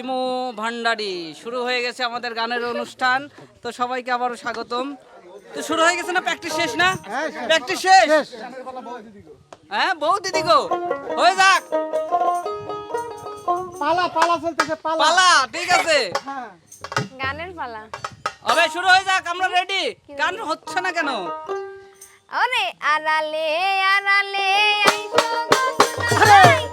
শিমু ভান্ডারি। শুরু হয়ে গেছে আমাদের গানের অনুষ্ঠান। তো সবাইকে আবারও স্বাগতম। তো শুরু হয়ে গেছে না? প্র্যাকটিস শেষ না? প্র্যাকটিস শেষ। হ্যাঁ বউ দিদি গো। হয়ে যাক। পালা পালা চলতেছে পালা। পালা ঠিক আছে। হ্যাঁ। গানের পালা। হবে শুরু হয়ে যাক আমরা রেডি গান হচ্ছে না কেন? ওরে আড়ালে আড়ালে আইসো গো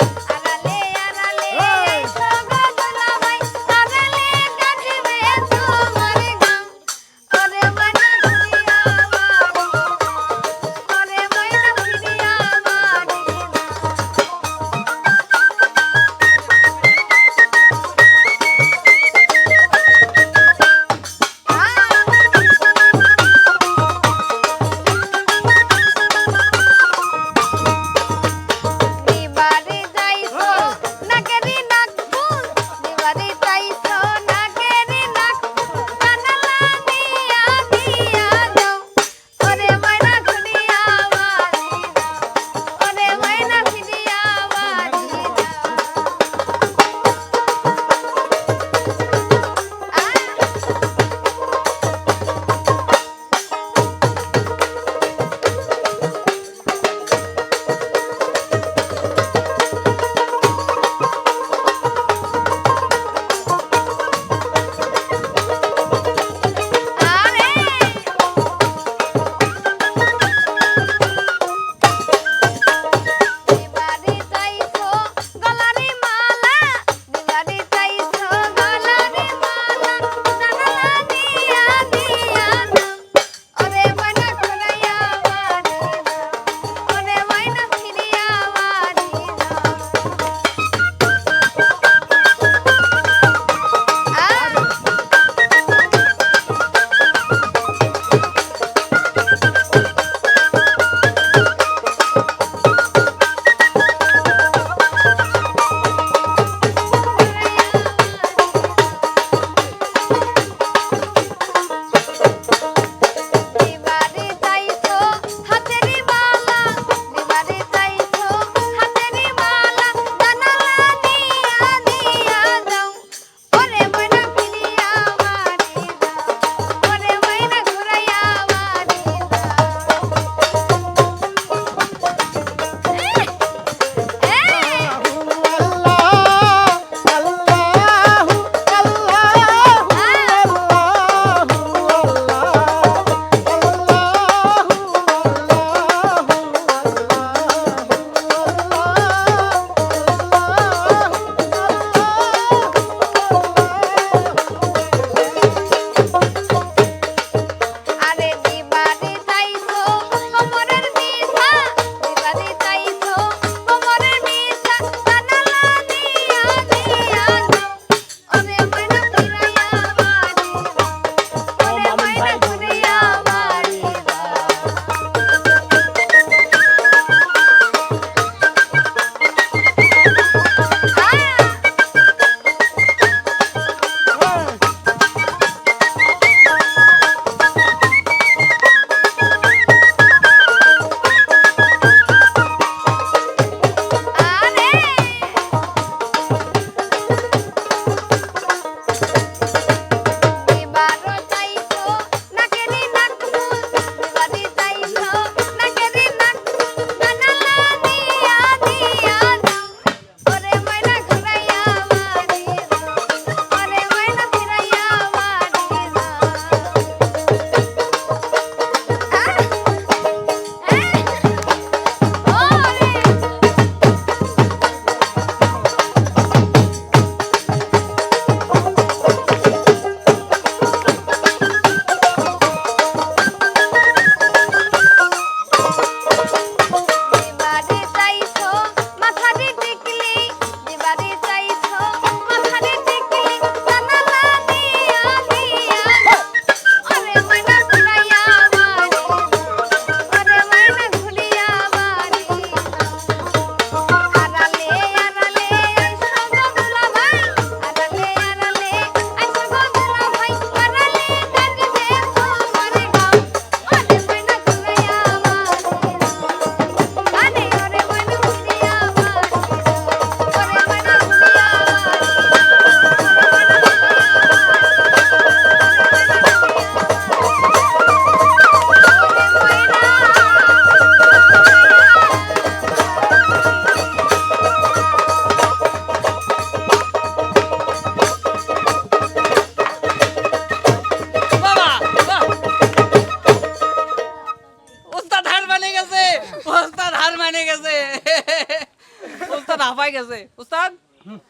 হাফাই গেছে। উস্তাদ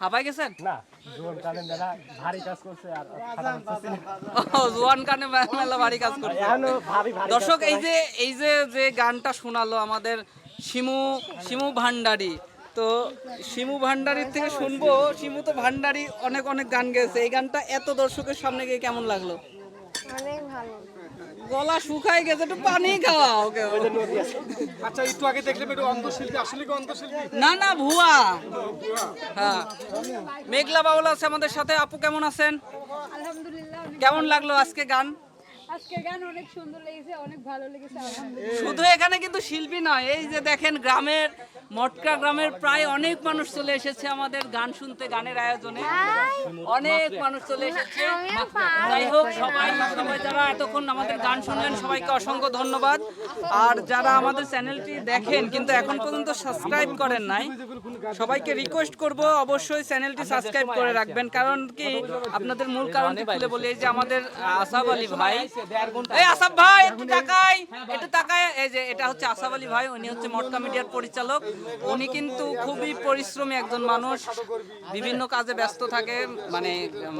হাফাই গেছেন? না জীবন কালেন যারা ভারী কাজ করছে আর জোয়ান কানে মেলা ভারী কাজ করছে। এখনও ভাবি ভারী দর্শক এই যে এই যে যে গানটা শোনালো আমাদের শিমু শিমু ভান্ডারি তো শিমু ভান্ডারির থেকে শুনব শিমু তো ভান্ডারি অনেক অনেক গান গেছে এই গানটা এত দর্শকের সামনে গিয়ে কেমন লাগল? গলা শুকাই গেছে একটু পানি খাওয়া ওকে আচ্ছা একটু আগে দেখলাম একটু অন্ধশিল্পী আসলে কি অন্ধশিল্পী? না না ভুয়া। হ্যাঁ। মেঘলা বাউল আছে আমাদের সাথে। আপু কেমন আছেন? আলহামদুলিল্লাহ কেমন লাগল আজকে গান? শুধু এখানে কিন্তু শিল্পী নয়, এই যে দেখেন গ্রামের, মটকা গ্রামের প্রায় অনেক মানুষ চলে এসেছে আমাদের গান শুনতে, গানের আয়োজনে। অনেক মানুষ চলে এসেছে। যাই হোক, সবাই সবাই যারা এতক্ষণ আমাদের গান শুনলেন, সবাইকে অসংখ্য ধন্যবাদ। আর যারা আমাদের চ্যানেলটি দেখেন, কিন্তু এখন পর্যন্ত সাবস্ক্রাইব করেন নাই, সবাইকে রিকোয়েস্ট করব, অবশ্যই চ্যানেলটি সাবস্ক্রাইব করে রাখবেন। কারণ কি, আপনাদের মূল কারণটি খুলে বলি যে আমাদের আসাফ আলী ভাই এই আসাফ ভাই একটু তাকাই একটু তাকাই। এই যে এটা হচ্ছে আসাফ আলী ভাই উনি হচ্ছে মটকা মিডিয়ার পরিচালক। উনি কিন্তু খুবই পরিশ্রমী একজন মানুষ। বিভিন্ন কাজে ব্যস্ত থাকে মানে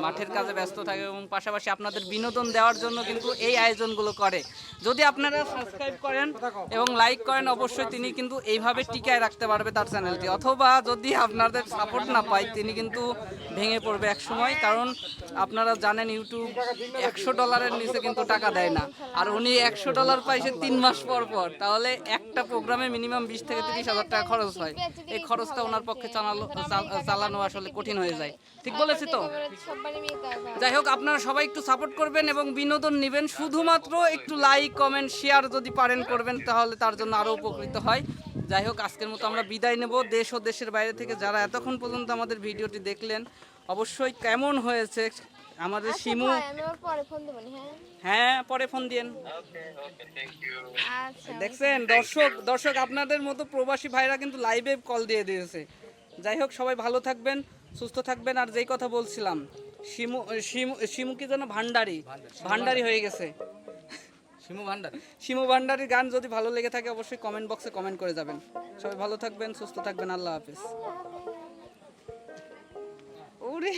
মাঠের কাজে ব্যস্ত থাকে এবং পাশাপাশি আপনাদের বিনোদন দেওয়ার জন্য কিন্তু এই আয়োজনগুলো করে। যদি আপনারা সাবস্ক্রাইব করেন এবং লাইক করেন অবশ্যই তিনি কিন্তু এইভাবে টিকায় রাখতে পারবে তার চ্যানেলটি অথবা যদি আপনাদের সাপোর্ট না পায় তিনি কিন্তু ভেঙে পড়বে এক সময়। কারণ আপনারা জানেন ইউটিউব একশো ডলারের নিচে কিন্তু টাকা দেয় না। আর উনি একশো ডলার পাইছে তিন মাস পর পর। তাহলে একটা প্রোগ্রামে মিনিমাম বিশ থেকে তিরিশ হাজার টাকা খরচ হয়। এই খরচটা ওনার পক্ষে চালানো চালানো আসলে কঠিন হয়ে যায়। ঠিক বলেছি তো? যাই হোক, আপনারা সবাই একটু সাপোর্ট করবেন এবং বিনোদন নেবেন। শুধুমাত্র একটু লাইক কমেন্ট শেয়ার যদি পারেন, করবেন, তাহলে তার জন্য আরও উপকৃত হয়। যাই হোক আজকের মতো আমরা বিদায় নেব। দেশ ও দেশের বাইরে থেকে যারা এতক্ষণ পর্যন্ত আমাদের ভিডিওটি দেখলেন অবশ্যই কেমন হয়েছে? আমাদের শিমু দেবো নি, হ্যাঁ? হ্যাঁ পরে ফোন দিয়েন। আচ্ছা দেখছেন দর্শক দর্শক আপনাদের মতো প্রবাসী ভাইরা কিন্তু লাইভে কল দিয়ে দিয়েছে। যাই হোক সবাই ভালো থাকবেন সুস্থ থাকবেন আর যেই কথা বলছিলাম শিমু শিমু শিমু কি যেন ভান্ডারি। ভান্ডারি হয়ে গেছে। শিমু ভান্ডার। শিমু ভান্ডারের গান যদি ভালো লেগে থাকে, অবশ্যই কমেন্ট বক্সে কমেন্ট করে যাবেন। সবাই ভালো থাকবেন, সুস্থ থাকবেন, আল্লাহ হাফিজ। ওরে